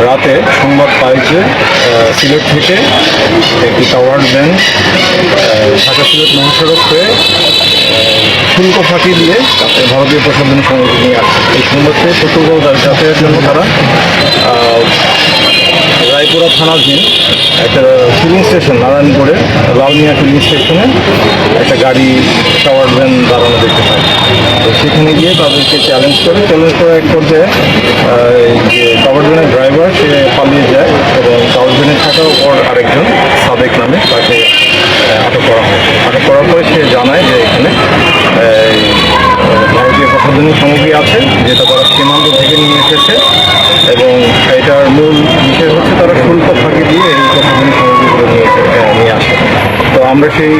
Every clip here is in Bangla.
রাতে সংবাদ পাই যে সিলেট থেকে একটি টাওয়ার ভ্যান ঢাকা সিলেট মহাসড়ক হয়ে শুল্ক ফাঁকি দিয়ে তাতে ভারতীয় প্রশাসন সংগঠন নিয়ে আসছে এই সংবাদ পেয়ে যাতায়াতের জন্য তারা থানার থানাধীন একটা ফিলিং স্টেশন নারায়ণপুরে, লালমিয়া ফিলিং স্টেশনে একটা গাড়ি টাওয়ার ভ্যান দাঁড়ানো দেখতে পাই। তো সেখানে গিয়ে তাদেরকে চ্যালেঞ্জ করে চ্যালেঞ্জ করে এক পর্যায়ে যে টাওয়ার ভ্যানের ড্রাইভার সে পালিয়ে যায় এবং টাওয়ার ভ্যানে থাকার পর আরেকজন। প্রশাসনিক সামগ্রী আছে যেটা তারা সীমান্ত থেকে নিয়ে এসেছে এবং এটার মূল বিষয় হচ্ছে তারা শুল্ক ফাঁকি দিয়ে এই প্রশাসনিক সামগ্রীগুলো নিয়ে নিয়ে আসে। তো আমরা সেই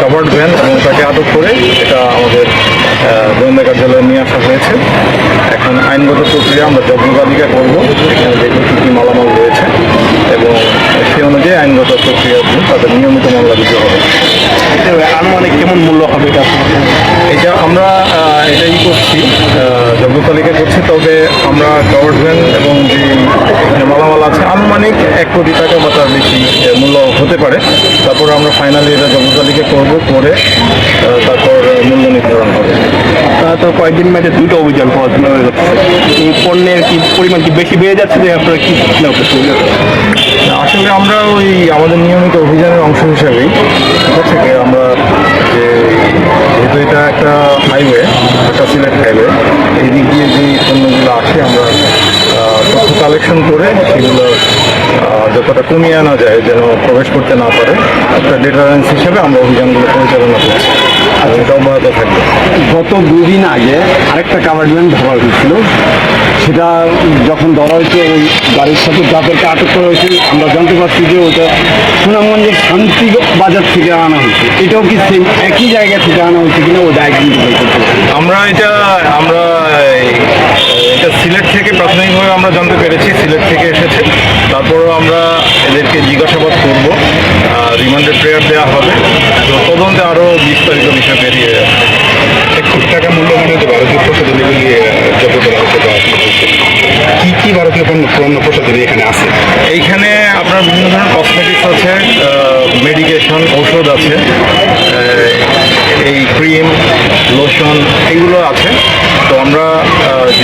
কাভার্ড ভ্যান এবং তাকে আটক করে এটা আমাদের গোয়েন্দা কার্যালয়ে নিয়ে আসা হয়েছে। এখন আইনগত প্রক্রিয়া আমরা জব্দ তালিকা করব এখানে দেখব কী কী মালামাল রয়েছে এবং সেই অনুযায়ী আইনগত প্রক্রিয়া তাদের নিয়মিত মামলা দিতে হবে। আনুমানিক কেমন মূল্য হবে এটা? এটা আমরা করছি জব্দ তালিকা করছি তবে আমরা গভর্নমেন্ট এবং যে মালামাল আছে আনুমানিক এক কোটি টাকা বা তার বেশি মূল্য হতে পারে। তারপর আমরা ফাইনালি এটা জব্দ তালিকা করব করে তারপর মূল্য নির্ধারণ হবে। আপনারা তো কয়েকদিন মাঝে দুটো অভিযান পড়াশোনা হয়ে যাচ্ছে। এই পণ্যের কি পরিমাণ কি বেশি বেড়ে যাচ্ছে যে আপনারা কি আসলে আমরা ওই আমাদের নিয়মিত অভিযানের অংশ হিসাবেই ঠিক আছে আসে আমরা তথ্য কালেকশন করে সেগুলো যতটা কমিয়ে আনা যায় যেন প্রবেশ করতে না পারে একটা ডেটারেন্স হিসেবে আমরা অভিযানগুলো পরিচালনা করছি। আর এটা অব্যাহত থাকবে। গত দুদিন আগে আরেকটা কাভারমেন্ট ধরা হয়েছিল। সেটা যখন ধরা হয়েছে ওই গাড়ির সাথে যাদেরকে আটক করা হয়েছে আমরা জানতে পারছি যে ওটা সুনামগঞ্জের শান্তি বাজার থেকে আনা হয়েছে। এটাও কি সেম একই জায়গা থেকে আনা হয়েছে কিনা আইডেন্টিফাই করতে আমরা এটা প্রাথমিকভাবে আমরা জানতে পেরেছি সিলেট থেকে এসেছে তারপরও আমরা এদেরকে জিজ্ঞাসাবাদ করব। রিমান্ডেড প্রেয়ার দেওয়া হবে। তো তদন্তে আরও বিস্তারিত বিষয় বেরিয়ে কোটি টাকা মূল্যমানের যে ভারতীয় প্রসাধনী এগুলি জব্দ করা হচ্ছে বা আপনি কি কি ভারতীয় পণ্য পণ্য প্রসাধনী এখানে আছে? এইখানে আপনার বিভিন্ন ধরনের কসমেটিক্স আছে মেডিকেশন ঔষধ আছে এই ক্রিম লোশন এইগুলো আছে। তো আমরা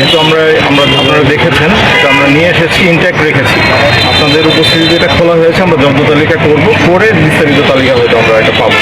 যেহেতু আমরা আমরা আপনারা দেখেছেন, তো আমরা নিয়ে এসেছি ইনট্যাক্ট রেখেছি আপনাদের উপস্থিতিতে এটা খোলা হয়েছে, আমরা যন্ত্র তালিকা করব, করে বিস্তারিত তালিকা হয়তো আমরা এটা পাবো।